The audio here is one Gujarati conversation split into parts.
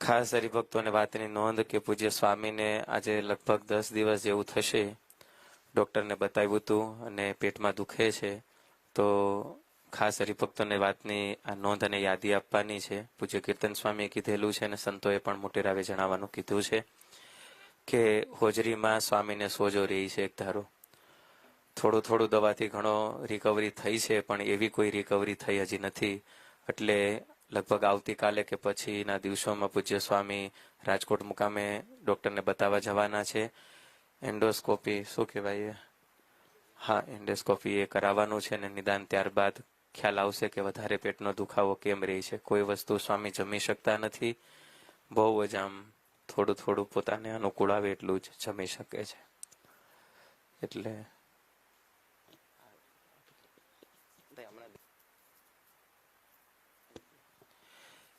ખાસ હરિભક્તોને વાતની નોંધ કે પૂજ્ય સ્વામીને આજે લગભગ દસ દિવસ જેવું થશે. ડૉક્ટરને બતાવ્યું હતું અને પેટમાં દુખે છે. તો ખાસ હરિભક્તોને વાતની આ નોંધ અને યાદી આપવાની છે. પૂજ્ય કીર્તન સ્વામીએ કીધેલું છે અને સંતોએ પણ મોટેરાવે જણાવવાનું કીધું છે કે હોજરીમાં સ્વામીને સોજો રહી છે એક ધારો. થોડું થોડું દવાથી ઘણો રિકવરી થઈ છે, પણ એવી કોઈ રિકવરી થઈ હજી નથી. એટલે લગભગ આવતીકાલે કે પછીના દિવસોમાં પૂજ્ય સ્વામી રાજકોટ મુકામે ડૉક્ટરને બતાવવા જવાના છે. એન્ડોસ્કોપી શું કહેવાય હા, એન્ડોસ્કોપી એ કરાવવાનું છે અને નિદાન ત્યારબાદ ખ્યાલ આવશે કે વધારે પેટનો દુખાવો કેમ રહી છે. કોઈ વસ્તુ સ્વામી જમી શકતા નથી. બહુ જ આમ થોડું થોડું પોતાને અનુકૂળ આવે એટલું જ જમી શકે છે. એટલે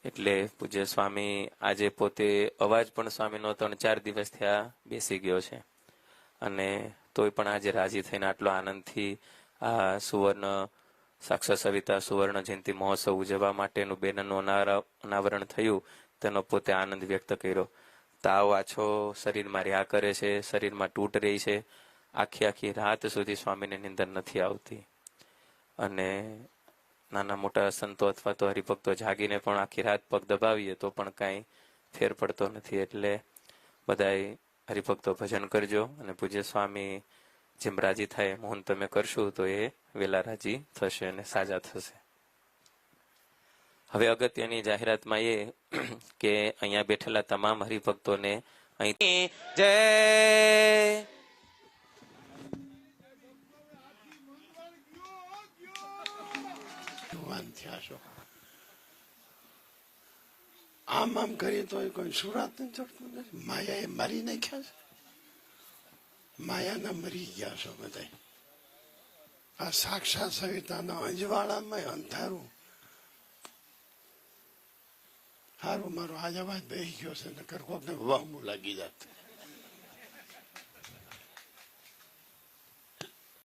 એટલે પૂજ્ય સ્વામી આજે પોતે અવાજ પણ સ્વામીનો ત્રણ ચાર દિવસ થયા બેસી ગયો છે. અને તોય પણ આજે રાજી થઈને આટલો આનંદથી આ સુવર્ણ સાક્ષર સવિતા સુવર્ણ જયંતિ મહોત્સવ ઉજવવા માટેનું બેનરનું અનાવરણ થયું, તેનો પોતે આનંદ વ્યક્ત કર્યો. તાવ આછો શરીરમાં રહ્યા કરે છે, શરીરમાં તૂટ રહી છે. આખી આખી રાત સુધી સ્વામીને નિંદર નથી આવતી. અને નાના મોટા સંતો અથવા તો હરિભક્તો જાગીને પણ આખી રાત પગ દબાવીએ તો પણ કાંઈ ફેર પડતો નથી. એટલે બધાય હરિભક્તો ભજન કરજો અને પૂજ્ય સ્વામી જેમ રાજી થાય મોહન તમે કરશો તો એ વેલા રાજી થશે અને સાજા થશે. હવે અગત્યની જાહેરાતમાં એ કે અહીંયા બેઠેલા તમામ હરિભક્તોને અહીં જય જુવાન થયા છો આમ આમ કરીએ તો કોઈ સુરાત ચડતું નથી. માયાએ મારી નાખ્યા છે. માયાના મરી ગયા છો બધા આ સાક્ષાત સવિતાના અંજવાળામાં અંધારું. સારું મારો આજ અવાજ બેસી ગયો છે, નકર કોકને વામું લાગી જાત.